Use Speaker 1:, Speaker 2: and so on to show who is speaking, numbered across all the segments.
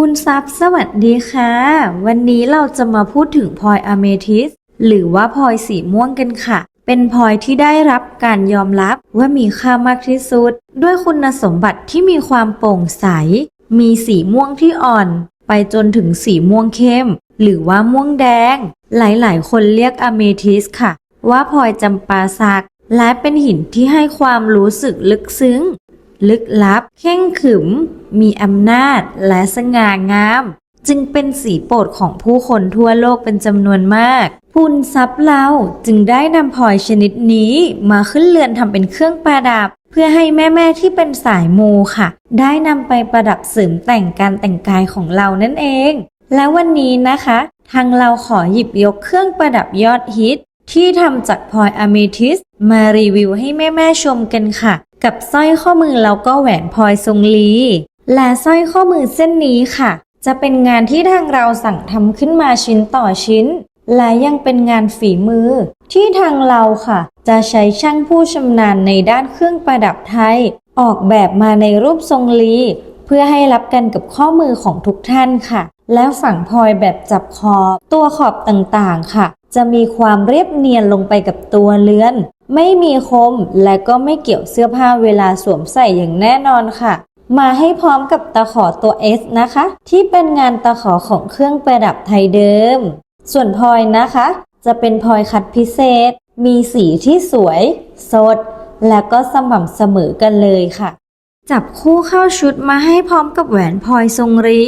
Speaker 1: คุณซับสวัสดีค่ะ วันนี้เราจะมาพูดถึงพลอยอะเมทิสหรือว่าพลอยสีม่วงกันค่ะ เป็นพลอยที่ได้รับการยอมรับว่ามีค่ามากที่สุด ด้วยคุณสมบัติที่มีความโปร่งใส มีสีม่วงที่อ่อน ไปจนถึงสีม่วงเข้ม หรือว่าม่วงแดง หลายๆ คนเรียกอะเมทิสค่ะ ว่าพลอยจำปาสักและเป็นหินที่ให้ความรู้สึกลึกซึ้ง ลึกลับ เข่งขึม มีอำนาจและสง่างาม จึงเป็นสีโปรดของผู้คนทั่วโลกเป็นจำนวนมากพุนซับเราจึงได้นำพลอยชนิดนี้มาขึ้นเรือนทำเป็นเครื่องประดับ เพื่อให้แม่ๆที่เป็นสายมูค่ะ ได้นำไปประดับเสริมแต่งการแต่งกายของเรานั่นเอง และวันนี้นะคะ ทางเราขอหยิบยกเครื่องประดับยอดฮิตที่ทำจากพลอยอะเมทิส มารีวิวให้แม่ ๆ ชมกันค่ะ กับสร้อยข้อมือแล้วก็แหวนพลอยทรงลี และสร้อยข้อมือเส้นนี้ค่ะ จะเป็นงานที่ทางเราสั่งทำขึ้นมาชิ้นต่อชิ้น และยังเป็นงานฝีมือ ที่ทางเราค่ะ จะใช้ช่างผู้ชำนาญในด้านเครื่องประดับไทย ออกแบบมาในรูปทรงลี เพื่อให้รับกันกับข้อมือของทุกท่านค่ะ และฝั่งพลอยแบบจับขอบตัวขอบต่างๆค่ะ จะมีความเรียบเนียนลงไปกับตัวเรือน ไม่มีคมและก็ไม่เกี่ยวเสื้อผ้าเวลาสวมใส่อย่างแน่นอนค่ะ มาให้พร้อมกับตะขอตัว S นะคะ ที่เป็นงานตะขอของเครื่องประดับไทยเดิม ส่วนพลอยนะคะ จะเป็นพลอยคัดพิเศษ มีสีที่สวย สด และก็สม่ำเสมอกันเลยค่ะ จับคู่เข้าชุดมาให้พร้อมกับแหวนพลอยทรงรี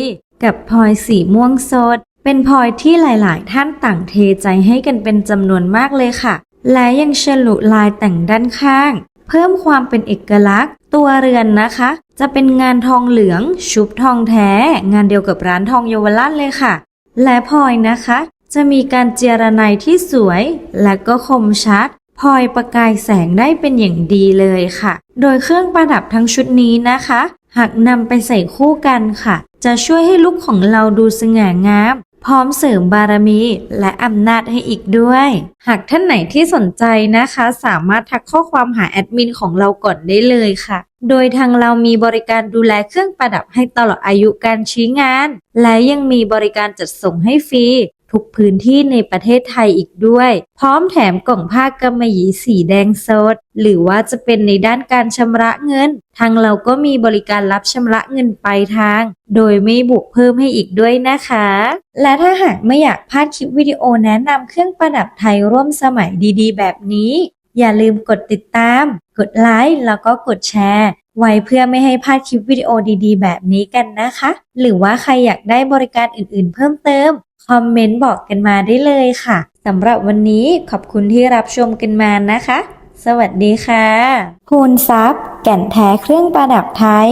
Speaker 1: กับพลอยสีม่วงสด เป็นพลอยที่หลาย ๆ ท่านต่างเทใจให้กันเป็นจำนวนมากเลยค่ะ และยังฉลุลายแต่งด้านข้าง เพิ่มความเป็นเอกลักษณ์ ตัวเรือนนะคะ จะเป็นงานทองเหลือง ชุบทองแท้ งานเดียวกับร้านทองเยาวราชเลยค่ะ และพลอยนะคะ จะมีการเจรไนที่สวย และก็คมชัดพลอยประกายแสงได้เป็นอย่างดีเลยค่ะ โดยเครื่องประดับทั้งชุดนี้นะคะ หากนำไปใส่คู่กันค่ะ จะช่วยให้ลุคของเราดูสง่างาม พร้อมเสริมบารมีและอำนาจให้อีกด้วย หากท่านไหนที่สนใจนะคะ สามารถทักข้อความหาแอดมินของเราก่อนได้เลยค่ะ โดยทางเรามีบริการดูแลเครื่องประดับให้ตลอดอายุการใช้งาน และยังมีบริการจัดส่งให้ฟรี ทุกพื้นที่ในประเทศไทยอีกด้วย พร้อมแถมกล่องผ้ากำมะหยี่สีแดงสด หรือว่าจะเป็นในด้านการชำระเงิน ทางเราก็มีบริการรับชำระเงินปลายทาง โดยไม่บวกเพิ่มให้อีกด้วยนะคะ และถ้าหากไม่อยากพลาดคลิปวิดีโอแนะนำเครื่องประดับไทยร่วมสมัยดีๆ แบบนี้ อย่าลืมกดติดตาม กดไลค์แล้วก็กดแชร์ไว้เพื่อไม่ให้พลาดคลิปวิดีโอดีๆ แบบนี้กันนะคะ หรือว่าใครอยากได้บริการอื่นๆ เพิ่มเติม คอมเมนต์บอกกันมาได้เลยค่ะสำหรับวันนี้ขอบคุณที่รับชมกันมานะคะ สวัสดีค่ะคูณทรัพย์แก่นแท้เครื่องประดับไทย